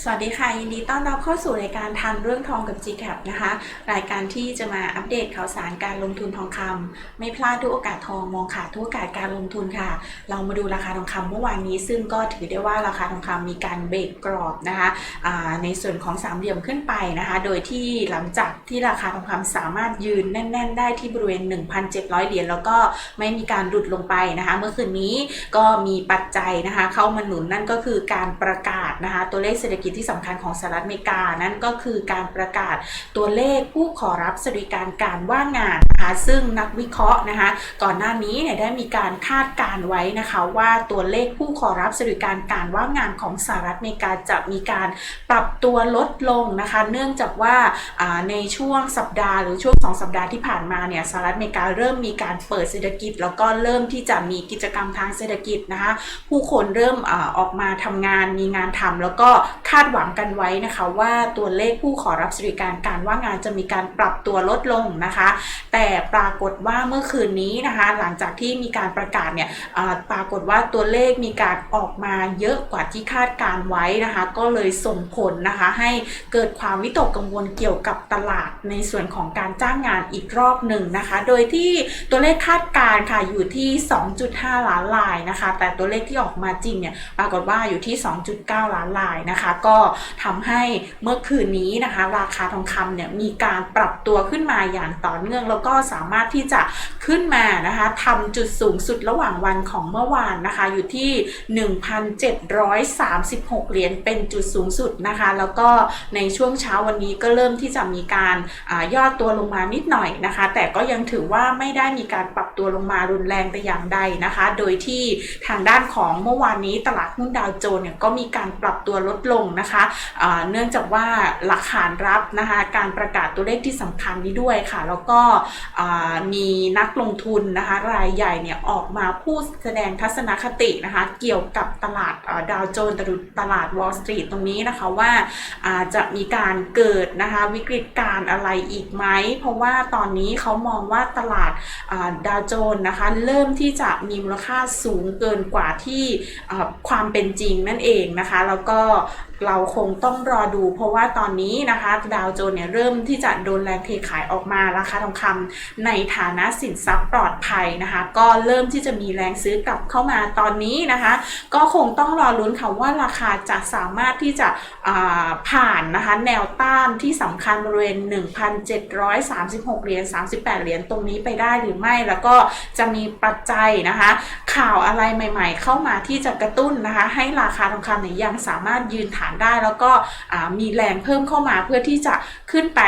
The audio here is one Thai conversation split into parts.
สวัสดีค่ะ ยินดีต้อนรับเข้าสู่รายการทันเรื่องทองกับ GCAP นะคะ รายการที่จะมาอัปเดตข่าวสารการลงทุนทองคำไม่พลาดทุกโอกาสทองมองขาดทุกโอกาสการลงทุนค่ะ เรามาดูราคาทองคำเมื่อวานนี้ ซึ่งก็ถือได้ว่าราคาทองคำมีการเบรกกรอบนะคะในส่วนของสามเหลี่ยมขึ้นไปนะคะ โดยที่หลังจากที่ราคาทองคำสามารถยืนแน่น ๆ ได้ที่บริเวณ 1,700 เหรียญแล้วก็ไม่มีการหลุดลงไปนะคะ เมื่อคืนนี้ก็มีปัจจัยนะคะ เข้ามาหนุนนั่นก็คือการประกาศนะคะตัวเลขเศรษฐกิจที่สำคัญของสหรัฐอเมริกานั่นก็คือการประกาศตัวเลขผู้ขอรับสวัสดิการการว่างงานนะคะซึ่งนักวิเคราะห์นะคะก่อนหน้านี้เนี่ยได้มีการคาดการไว้นะคะว่าตัวเลขผู้ขอรับสวัสดิการการว่างงานของสหรัฐอเมริกาจะมีการปรับตัวลดลงนะคะ เนื่องจากว่าในช่วงสัปดาห์หรือช่วงสองสัปดาห์ที่ผ่านมาเนี่ยสหรัฐอเมริกาเริ่มมีการเปิดเศรษฐกิจ แล้วก็เริ่มที่จะมีกิจกรรมทางเศรษฐกิจนะคะผู้คนเริ่มออกมาทำงานมีงานทำแล้วก็คาดหวังกันไว้นะคะว่าตัวเลขผู้ขอรับสวัสดิการการว่างงานจะมีการปรับตัวลดลงนะคะ แต่ปรากฏว่าเมื่อคืนนี้นะคะ หลังจากที่มีการประกาศเนี่ยปรากฏว่าตัวเลขมีการออกมาเยอะกว่าที่คาดการไว้นะคะ ก็เลยส่งผลนะคะให้เกิดความวิตกกังวลเกี่ยวกับตลาดในส่วนของการจ้างงานอีกรอบหนึ่งนะคะ โดยที่ตัวเลขคาดการ์ค่ะอยู่ที่ 2.5 ล้านลายนะคะ แต่ตัวเลขที่ออกมาจริงเนี่ยปรากฏว่าอยู่ที่ 2.9 ล้านลายนะคะก็ทำให้เมื่อคืนนี้นะคะ ราคาทองคำเนี่ยมีการปรับตัวขึ้นมาอย่างต่อเนื่องแล้วก็สามารถที่จะขึ้นมานะคะทำจุดสูงสุดระหว่างวันของเมื่อวานนะคะ อยู่ที่ 1,736 เหรียญเป็นจุดสูงสุดนะคะ แล้วก็ในช่วงเช้าวันนี้ก็เริ่มที่จะมีการอยอดตัวลงมานิดหน่อยนะคะ แต่ก็ยังถือว่าไม่ได้มีการปรับตัวลงมารุนแรงแต่อย่างใดนะคะ โดยที่ทางด้านของเมื่อวานนี้ตลาดหุ้นดาวโจนส์เนี่ยก็มีการปรับตัวลดลงนะคะเนื่องจากว่าหลักฐานรับนะคะการประกาศตัวเลขที่สำคัญนี้ด้วยค่ะ แล้วก็มีนักลงทุนนะคะรายใหญ่เนี่ยออกมาพูดแสดงทัศนคตินะคะเกี่ยวกับตลาดดาวโจนส์ตลาดวอลล์สตรีทตรงนี้นะคะว่าจะมีการเกิดนะคะวิกฤตการณ์อะไรอีกไหม เพราะว่าตอนนี้เขามองว่าตลาดดาวโจนส์นะคะเริ่มที่จะมีมูลค่าสูงเกินกว่าที่ความเป็นจริงนั่นเองนะคะ แล้วก็เราคงต้องรอดูเพราะว่าตอนนี้นะคะดาวโจนส์เนี่ยเริ่มที่จะโดนแรงเทขายออกมาราคาทองคำในฐานะสินทรัพย์ปลอดภัยนะคะ ก็เริ่มที่จะมีแรงซื้อกลับเข้ามาตอนนี้นะคะ ก็คงต้องรอลุ้นค่ะว่าราคาจะสามารถที่จะผ่านนะคะแนวต้านที่สำคัญบริเวณ 1,736 เหรียญ 38 เหรียญตรงนี้ไปได้หรือไม่แล้วก็จะมีปัจจัยนะคะ ข่าวอะไรใหม่ๆ เข้ามาที่จะกระตุ้นนะคะ ให้ราคาทองคำเนี่ยยังสามารถยืนฐานได้ แล้วก็มีแรงเพิ่มเข้ามาเพื่อที่จะขึ้นไป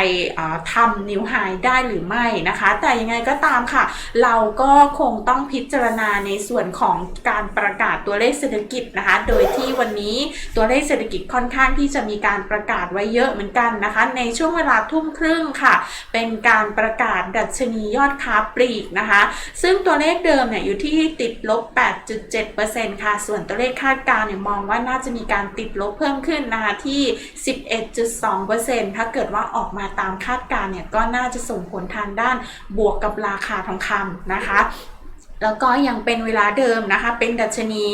ทำนิวไฮได้หรือไม่นะคะ แต่ยังไงก็ตามค่ะ เราก็คงต้องพิจารณาในส่วนของการประกาศตัวเลขเศรษฐกิจนะคะ โดยที่วันนี้ตัวเลขเศรษฐกิจค่อนข้างที่จะมีการประกาศไว้เยอะเหมือนกันนะคะ ในช่วงเวลาทุ่มครึ่งค่ะ เป็นการประกาศดัชนียอดค้าปลีกนะคะ ซึ่งตัวเลขเดิมเนี่ยอยู่ที่ติดลบ 8.7%ค่ะ ส่วนตัวเลขคาดการณ์เนี่ยมองว่าน่าจะมีการติดลบเพิ่มขึ้นึ้นะคะที่ 11.2%ถ้าเกิดว่าออกมาตามคาดการณ์เนี่ยก็น่าจะส่งผลทางด้านบวกกับราคาทองคำนะคะ แล้วก็ยังเป็นเวลาเดิมนะคะ เป็นดัชนี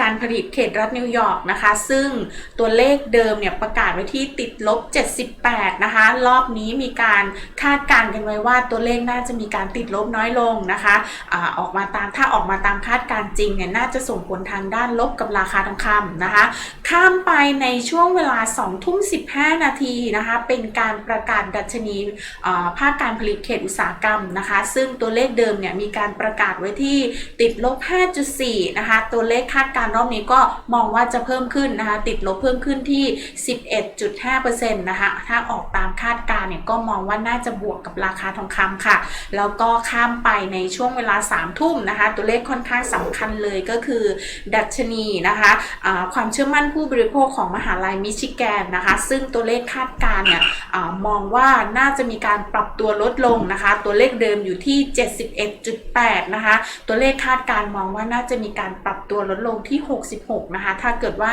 การผลิตเขตรัฐนิวยอร์กนะคะ ซึ่งตัวเลขเดิมเนี่ยประกาศไว้ที่ติดลบ 78 นะคะ รอบนี้มีการคาดการณ์กันไว้ว่าตัวเลขน่าจะมีการติดลบน้อยลงนะคะอาออกมาตามถ้าออกมาตามคาดการณ์จริงเนี่ยน่าจะส่งผลทางด้านลบกับราคาทองคำนะคะ ข้ามไปในช่วงเวลา2ทุ่ม15 นาทีนะคะ เป็นการประกาศดัชนีภาคการผลิตเขตอุตสาหกรรมนะคะ ซึ่งตัวเลขเดิมเนี่ยมีการประกาศไว้ที่ติดลบ 5.4 นะคะ ตัวเลขคาดการณ์รอบนี้ก็มองว่าจะเพิ่มขึ้นนะคะ ติดลบเพิ่มขึ้นที่ 11.5%นะคะ ถ้าออกตามคาดการณ์เนี่ยก็มองว่าน่าจะบวกกับราคาทองคำค่ะ แล้วก็ข้ามไปในช่วงเวลา 3 ทุ่มนะคะ ตัวเลขค่อนข้างสำคัญเลยก็คือ ดัชนีนะคะะความเชื่อมั่นผู้บริโภคของมหาลัยมิชิแกนนะคะ ซึ่งตัวเลขคาดการณ์เนี่ยอมองว่าน่าจะมีการปรับตัวลดลงนะคะ ตัวเลขเดิมอยู่ที่ 71.8 นะคะตัวเลขคาดการมองว่าน่าจะมีการปรับตัวลดลงที่ 66 นะคะ ถ้าเกิดว่า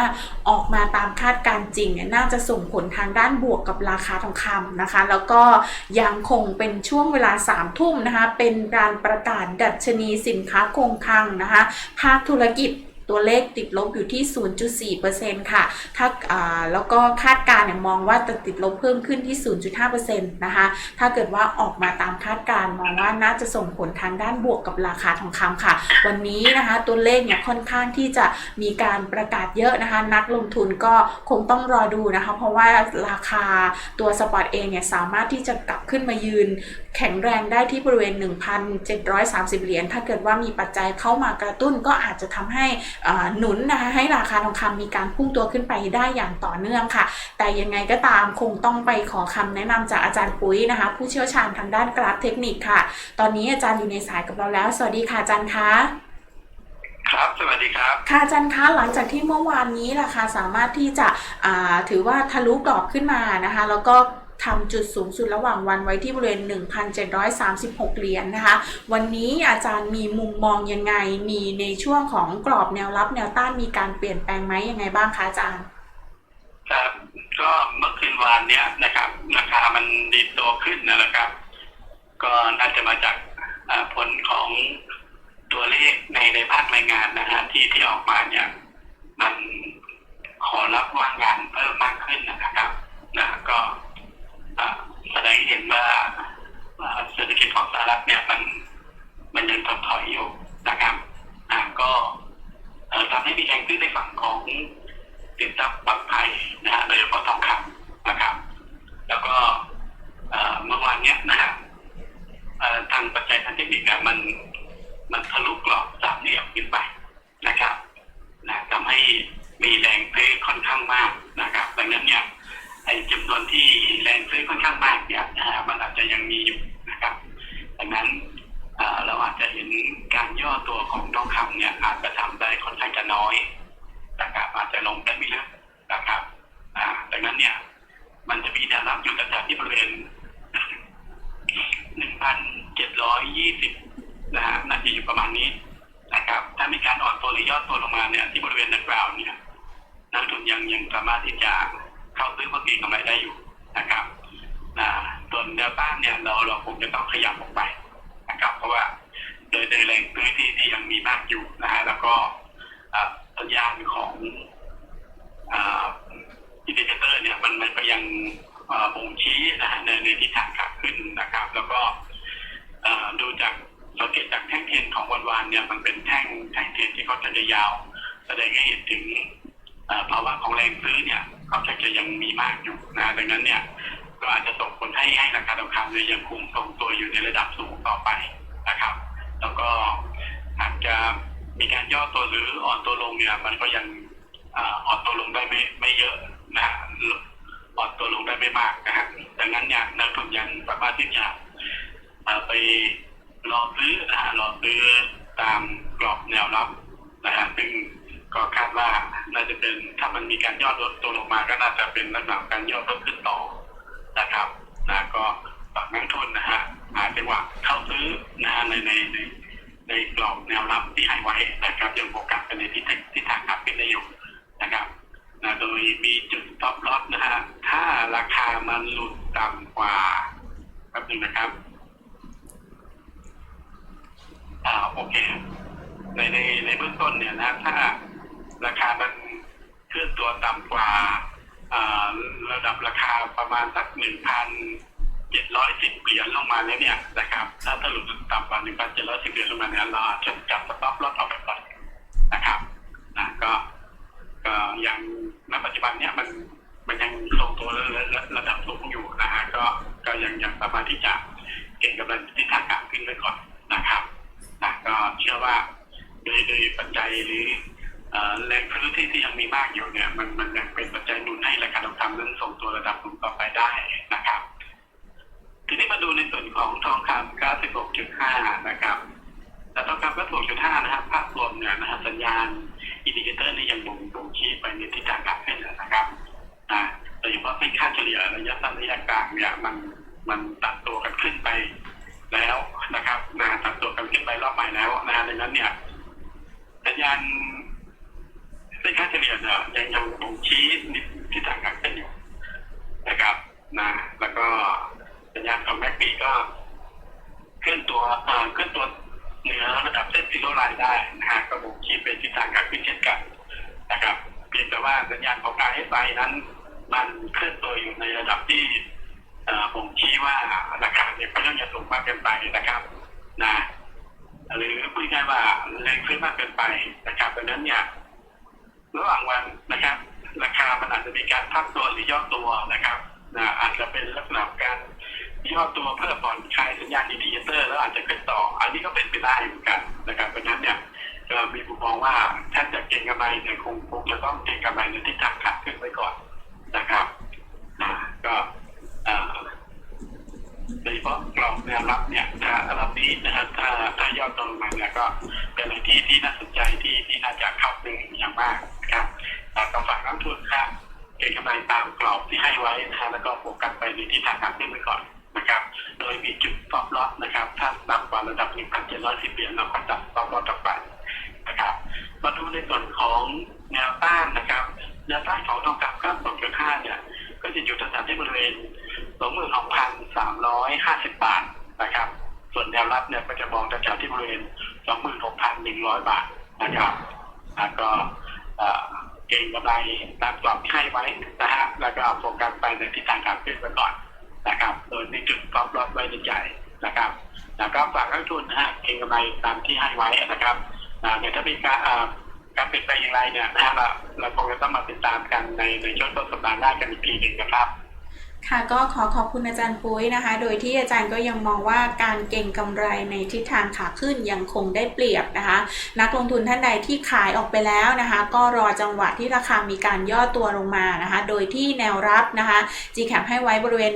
ออกมาตามคาดการจริงเนี่ยน่าจะส่งผลทางด้านบวกกับราคาทองคำนะคะ แล้วก็ยังคงเป็นช่วงเวลา 3 ทุ่มนะคะ เป็นการประกาศดัชนีสินค้าคงคลังนะคะ ภาคธุรกิจ ตัวเลขติดลบอยู่ที่ 0.4%ค่ะ ถ้าแล้วก็คาดการณ์มองว่าจะติดลบเพิ่มขึ้นที่ 0.5%นะคะ ถ้าเกิดว่าออกมาตามคาดการณ์มองว่าน่าจะส่งผลทางด้านบวกกับราคาทองคำค่ะ วันนี้นะคะตัวเลขเนี่ยค่อนข้างที่จะมีการประกาศเยอะนะคะ นักลงทุนก็คงต้องรอดูนะคะ เพราะว่าราคาตัวสปอตเองเนี่ยสามารถที่จะกลับขึ้นมายืนแข็งแรงได้ที่บริเวณ 1,730 เหรียญ ถ้าเกิดว่ามีปัจจัยเข้ามากระตุ้นก็อาจจะทำให้หนุนนะคะให้ราคาทองคำมีการพุ่งตัวขึ้นไปได้อย่างต่อเนื่องค่ะ แต่ยังไงก็ตามคงต้องไปขอคำแนะนำจากอาจารย์ปุ้ยนะคะ ผู้เชี่ยวชาญทางด้านกราฟเทคนิคค่ะ ตอนนี้อาจารย์อยู่ในสายกับเราแล้ว สวัสดีค่ะอาจารย์คะครับ สวัสดีครับ ค่ะอาจารย์คะ หลังจากที่เมื่อวานนี้ราคาสามารถที่จะอ่าถือว่าทะลุกรอบขึ้นมานะคะ แล้วก็ ทำจุดสูงสุดระหว่างวันไว้ที่บริเวณ 1,736 เหรียญนะคะ วันนี้อาจารย์มีมุมมองยังไง มีในช่วงของกรอบแนวรับแนวต้านมีการเปลี่ยนแปลงไหมยังไงบ้างคะอาจารย์ ครับ ก็เมื่อคืนวานเนี้ยนะครับ ราคามันดีตัวขึ้นนะครับ ก็น่าจะมาจากผลของตัวเลขในในภาครายงานนะฮะที่ที่ออกมาเนี่ย มันขอรับว่างงานเพิ่มมากขึ้นนะครับนะก็อ่าแสดงให้เห็นว่าอ่าเศรษฐกิจของสหรัฐเนี่ยมันมันยังถดถอยอยู่นะครับอ่าก็เอ่อทำให้มีแรงขึ้นในฝั่งของสินทรัพย์ปลอดภัยนะฮะโดยเฉพาะทองคำนะครับ แล้วก็เอ่อเมื่อวานเนี้ยนะฮะเอ่อทางปัจจัยทางเทคนิคเนี่ยมันมันทะลุกรอบสามเหลี่ยมขึ้นไปนะครับนะทำให้มีแรงซื้อค่อนข้างมากนะครับดังนั้นเนี่ยไอ้จำนวนที่แรงซื้อค่อนข้างมากเนี่ยนะฮะมันอาจจะยังมีอยู่นะครับ ดังนั้นเอ่อเราอาจจะเห็นการย่อตัวของทองคำเนี่ยอาจจะทำได้ค่อนข้างจะน้อยนะครับอาจจะลงได้ไม่ลึกนะครับอ่าดังนั้นเนี่ย มันจะมีแนวรับอยู่แถวๆที่บริเวณ 1,720นะฮะน่าจะอยู่ประมาณนี้นะครับ ถ้ามีการอ่อนตัวหรือย่อตัวลงมาเนี่ยที่บริเวณดังกล่าวเนี่ยนักลงทุนยังยังสามารถที่จะเข้าซื้อเพื่อเก็งกำไรได้อยู่นะครับนะส่วนแนวต้านเนี่ยเราเราคงจะต้องขยับออกไปนะครับ เพราะว่าโดยโดยแรงซื้อที่ที่ยังมีมากอยู่นะฮะแล้วก็อ่าสัญญาณของอินดิเคเตอร์เนี่ยมันมันก็ยังบ่งชี้นะฮะในในทิศทางขาขึ้นนะครับ แล้วก็ ดูจากสังเกตจากแท่งเทียนของวันวานเนี่ยมันเป็นแท่งแท่งเทียนที่เขาจะยาว แสดงให้เห็นถึงภาวะของแรงซื้อเนี่ยเขาจะจะยังมีมากอยู่นะดังนั้นเนี่ยก็อาจจะส่งผลให้ให้ราคาทองคำเนี่ยยังคงทรงตัวอยู่ในระดับสูงต่อไปนะครับ แล้วก็อาจจะมีการย่อตัวหรืออ่อนตัวลงเนี่ยมันก็ยังอ่อนตัวลงได้ไม่ไม่เยอะนะอ่อนตัวลงได้ไม่มากนะฮะดังนั้นเนี่ยนักลงทุนยังสามารถที่จะอ่าไป รอซื้อนะฮะรอซื้อตามกรอบแนวรับนะฮะซึ่งก็คาดว่าน่าจะเป็นถ้ามันมีการย่อลดตัวลงมาก็น่าจะเป็นลักษณะการย่อลดขึ้นต่อนะครับนะก็ฝากนักลงทุนนะฮะอาจจะว่าเข้าซื้อนะฮะในในในในกรอบแนวรับที่ให้ไว้นะครับยังโฟกัสไปในทิศทางทิศทางขาขึ้นได้อยู่ นะครับนะโดยมีจุด stop loss นะฮะ ถ้าราคามันหลุดต่ำกว่าแป๊บหนึงนะครับ อ่า โอเค ในในในเบื้องต้นเนี่ยนะ ถ้าราคามันเคลื่อนตัวต่ำกว่าอ่าระดับราคาประ มาณสักหนึ่งพันเจ็ดร้อยสิบเหรียญลงมาแล้วเนี่ยนะครับถ้าถ้าหลุดต่ำกว่าหนึ่งพันเจ็ดร้อยสิบเหรียญลงมาเนี่ยเราอาจจะจับ stop loss ออกไปก่อนนะครับนะก็ก็ยังณปัจจุบันเนี่ยมันมันยังทรงตัวระระระดับสูงอยู่นะฮะก็ก็ยังยังสามารถที่จะเก็งกำลังทิศทางกลับขึ้นไว้ก่อนนะครับนะก็เชื่อว่าโดยโดยปัจจัยหรือ แรงซื้อที่ที่ยังมีมากอยู่เนี่ยมันมันยังเป็นปัจจัยหนุนให้ราคาทองคำนั้นทรงตัวระดับสูงต่อไปได้นะครับ ทีนี้มาดูในส่วนของทองคำ96.5 นะครับแต่ทองคำก็ถูกจุดห้านะครับภาพรวมเนี่ยนะฮะสัญญาณอินดิเคเตอร์นี่ยังบ่งบ่งชี้ไปในทิศทางขาขึ้นนะครับนะโดยเฉพาะเส้นค่าเฉลี่ยระยะสั้นระยะกลางเนี่ยมันมันตัดตัวกันขึ้นไปแล้วนะครับนะตัดตัวกันขึ้นไปรอบใหม่แล้วนะดังนั้นเนี่ยสัญญาณ เส้นค่าเฉลี่ยเนี่ยยังยังบ่งชี้ทิศทางขาขึ้นอยู่นะครับนะแล้วก็สัญญาณของแม็กปีก็เคลื่อนตัวเอ่อเคลื่อนตัวเหนือระดับเส้นซีโร่ไลน์ได้นะฮะก็บ่งชี้เป็นทิศทางการขึ้นเช่นกันนะครับเพียงแต่ว่าสัญญาณของ RSI นั้น มันเคลื่อนตัวอยู่ในระดับที่เอ่อบ่งชี้ว่าราคาเนี่ยก็ยังจะสูงมากเกินไปนะครับนะหรือพูดง่ายว่าแรงขึ้นมากเกินไปนะครับดังนั้นเนี่ย ระหว่างวันนะครับ ราคามันอาจจะมีการพักตัวหรือย่อตัวนะครับนะอาจจะเป็นลักษณะการย่อตัวเพื่อผ่อนคลายสัญญาณอินดิเคเตอร์ แล้วอาจจะขึ้นต่อ อันนี้ก็เป็นไปได้เหมือนกันนะครับเพราะฉะนั้นเนี่ยก็มีมุมมองว่าถ้าจะเก็งกำไรเนี่ยคงคงจะต้องเก็งกำไรในทิศทางขาขึ้นไว้ก่อนนะครับนะก็โดยเฉพาะกรอบแนวรับเนี่ยถ้ารอบนี้นะครับถ้าถ้าย่อตัวลงมาเนี่ยก็เป็นอะไรที่ที่น่าสนใจที่ที่น่าจะเข้าถึงอย่างมาก นะครับแล้วก็ฝากนักทุนครับเก็งกำไรตามกรอบที่ให้ไว้นะฮะแล้วก็โฟกัสไปในทิศทางการขึ้นไปก่อนนะครับ โดยมีจุดฟอบล็อตนะครับ ถ้าต่ำกว่าระดับ 1,710เหรียญเราก็จับฟอบล็อตออไปนะครับ มาดูในส่วนของแนวต้านนะครับ แนวต้านของทองคำครับ2.5เนี่ย ก็จะอยู่แถวๆที่บริเวณ22,350 บาทนะครับ ส่วนแนวรับเนี่ยก็จะมองแถวๆที่บริเวณ26,100 บาทนะครับแล้วก็ งกำไรตามกรอบที่ให้ไว้นะฮะแล้วก็โฟกัสไปในทิศทางการขึ้นไปก่อนนะครับ โดยในจุดกรอบรอบไว้ในใจนะครับ แล้วก็ฝากนักลงทุนนะฮะเก็งกำไรตามที่ให้ไว้นะครับอ่าเดี๋ยวถ้ามีการการเปลี่ยนแปลงอย่างไรเนี่ยนะฮะเราเราคงจะต้องมาติดตามกันในในช่วงต้นสัปดาห์หน้ากันอีกทีหนึ่งนะครับ ค่ะก็ขอขอบคุณอาจารย์ปุ้ยนะคะ โดยที่อาจารย์ก็ยังมองว่าการเก็งกำไรในทิศทางขาขึ้นยังคงได้เปรียบนะคะ นักลงทุนท่านใดที่ขายออกไปแล้วนะคะ ก็รอจังหวะที่ราคามีการย่อตัวลงมานะคะ โดยที่แนวรับนะคะ GCAP ให้ไว้บริเวณ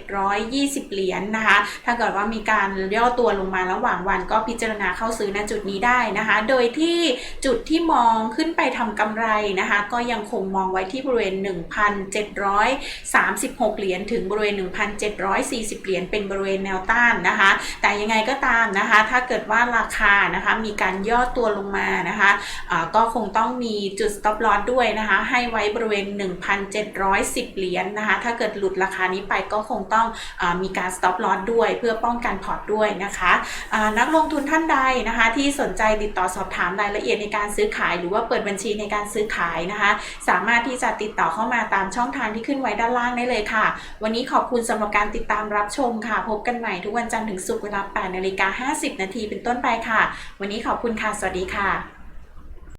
1,720 เหรียญนะคะ ถ้าเกิดว่ามีการย่อตัวลงมาระหว่างวันก็พิจารณาเข้าซื้อณจุดนี้ได้นะคะ โดยที่จุดที่มองขึ้นไปทำกำไรนะคะ ก็ยังคงมองไว้ที่บริเวณ1,736เหรียญถึงบริเวณ 1,740 เหรียญเป็นบริเวณแนวต้านนะคะ แต่ยังไงก็ตามนะคะ ถ้าเกิดว่าราคานะคะมีการย่อตัวลงมานะคะอ่าก็คงต้องมีจุด stop loss ด้วยนะคะ ให้ไว้บริเวณ 1,710 เหรียญนะคะ ถ้าเกิดหลุดราคานี้ไปก็คงต้องอมีการ stop loss ด้วย เพื่อป้องกันพอร์ตด้วยนะคะอ่านักลงทุนท่านใดนะคะ ที่สนใจติดต่อสอบถามรายละเอียดในการซื้อขาย หรือว่าเปิดบัญชีในการซื้อขายนะคะ สามารถที่จะติดต่อเข้ามาตามช่องทางที่ขึ้นไว้ด้านล่างได้เลเลยค่ะ วันนี้ขอบคุณสำหรับการติดตามรับชมค่ะ พบกันใหม่ทุกวันจันทร์ถึงศุกร์เวลา8นาฬิกา50 นาทีเป็นต้นไปค่ะ วันนี้ขอบคุณค่ะ สวัสดีค่ะ